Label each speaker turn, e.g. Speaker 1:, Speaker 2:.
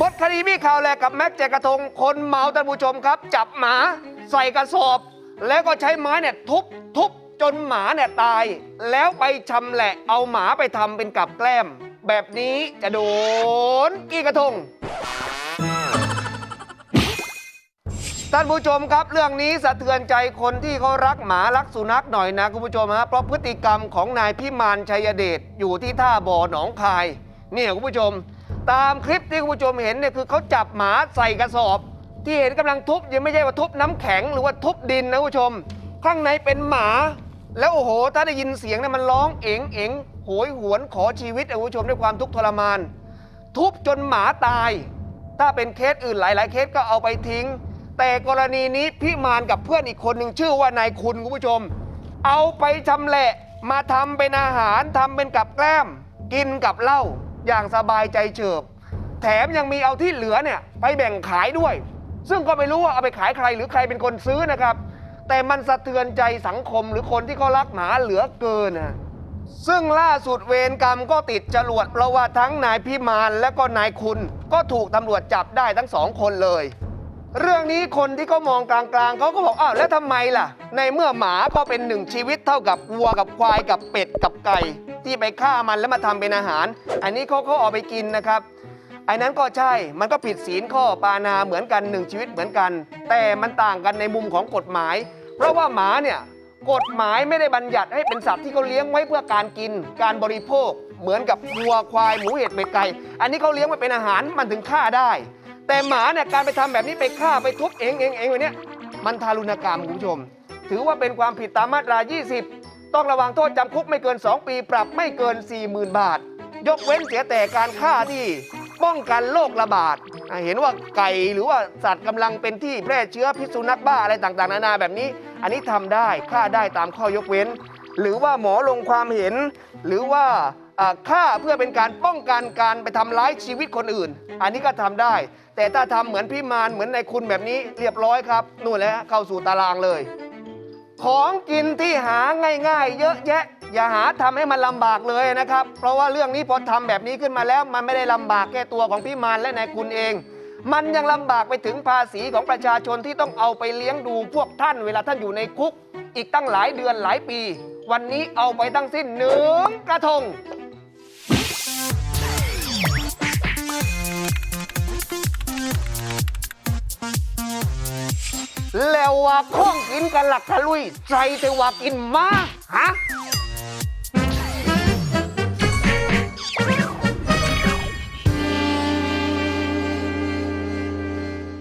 Speaker 1: บทคดีมีข่าวแลกกับแม็กแจกกระทง คนเมาท่านผู้ชมครับ จับหมาใส่กระสอบ แล้วก็ใช้ไม้เนี่ยทุบทุบจนหมาเนี่ยตาย แล้วไปชำแหละเอาหมาไปทำเป็นกับแกล้ม แบบนี้จะโดนกี่กระทงท่านผู้ชมครับเรื่องนี้สะเทือนใจคนที่เขารักหมารักสุนัขหน่อยนะคุณผู้ชมฮะเพราะพฤติกรรมของนายพิมานชัยเดชอยู่ที่ท่าบ่อหนองคาย เนี่ยคุณผู้ชม ตามคลิปที่คุณผู้ชมเห็นเนี่ยคือเขาจับหมาใส่กระสอบ ที่เห็นกำลังทุบยังไม่ใช่ว่าทุบน้ำแข็งหรือว่าทุบดินนะคุณผู้ชม ข้างในเป็นหมา แล้วโอ้โห ถ้าได้ยินเสียงเนี่ยมันร้องเอ๋งเอ๋งโหยหวนขอชีวิตนะคุณผู้ชมด้วยความทุกข์ทรมาน ทุบจนหมาตาย ถ้าเป็นเคสอื่นหลาย ๆ เคสก็เอาไปทิ้ง แต่กรณีนี้พี่มานกับเพื่อนอีกคนหนึ่งชื่อว่านายคุณคุณผู้ชม เอาไปชำแหละมาทำเป็นอาหารทำเป็นกับแกล้มกินกับเหล้า อย่างสบายใจเฉิบ แถมยังมีเอาที่เหลือเนี่ยไปแบ่งขายด้วย ซึ่งก็ไม่รู้ว่าเอาไปขายใครหรือใครเป็นคนซื้อนะครับ แต่มันสะเทือนใจสังคมหรือคนที่เขารักหมาเหลือเกินนะซึ่งล่าสุดเวรกรรมก็ติดจรวดเพราะว่าทั้งนายพิมานและก็นายคุณ ก็ถูกตำรวจจับได้ทั้งสองคนเลย เรื่องนี้คนที่เขามองกลางๆเขาก็บอกอ้าวแล้วทำไมล่ะ ในเมื่อหมาก็เป็นหนึ่งชีวิตเท่ากับวัวกับควายกับเป็ดกับไก่ ที่ไปฆ่ามันแล้วมาทำเป็นอาหาร อันนี้เขาเขาเอาไปกินนะครับไอ้นั้นก็ใช่ มันก็ผิดศีลข้อปานาเหมือนกันหนึ่งชีวิตเหมือนกัน แต่มันต่างกันในมุมของกฎหมาย เพราะว่าหมาเนี่ยกฎหมายไม่ได้บัญญัติให้เป็นสัตว์ที่เขาเลี้ยงไว้เพื่อการกิน การบริโภค เหมือนกับวัวควายหมูเห็ดเป็ดไก่ อันนี้เขาเลี้ยงไว้เป็นอาหารมันถึงฆ่าได้ แต่หมาเนี่ยการไปทำแบบนี้ไปฆ่าไปทุบเองเองเองแบบเนี้ยมันทารุณกรรมคุณผู้ชม ถือว่าเป็นความผิดตามมาตรา 20 ต้องระวังโทษจำคุกไม่เกิน 2 ปีปรับไม่เกิน 40,000 บาท ยกเว้นเสียแต่การฆ่าที่ป้องกันโรคระบาดอะเห็นว่าไก่หรือว่าสัตว์กำลังเป็นที่แพร่เชื้อพิษสุนัขบ้าอะไรต่างๆ นานาแบบนี้ อันนี้ทำได้ฆ่าได้ตามข้อยกเว้น หรือว่าหมอลงความเห็น หรือว่า อ่าฆ่าเพื่อเป็นการป้องกันการไปทำร้ายชีวิตคนอื่น อันนี้ก็ทำได้ แต่ถ้าทำเหมือนพี่มารเหมือนในคุณแบบนี้เรียบร้อยครับนู่นแหละเข้าสู่ตารางเลย ของกินที่หาง่ายๆ เยอะแยะ อย่าหาทำให้มันลำบากเลยนะครับ เพราะว่าเรื่องนี้พอทำแบบนี้ขึ้นมาแล้ว มันไม่ได้ลำบากแค่ตัวของพี่มารและนายคุณเอง มันยังลำบากไปถึงภาษีของประชาชนที่ต้องเอาไปเลี้ยงดูพวกท่านเวลาท่านอยู่ในคุก อีกตั้งหลายเดือนหลายปี วันนี้เอาไปทั้งสิ้นหนึ่งกระทง แล้วว่าข้องกินกันหลักกะลุยใจแต่ว่ากินมาฮะ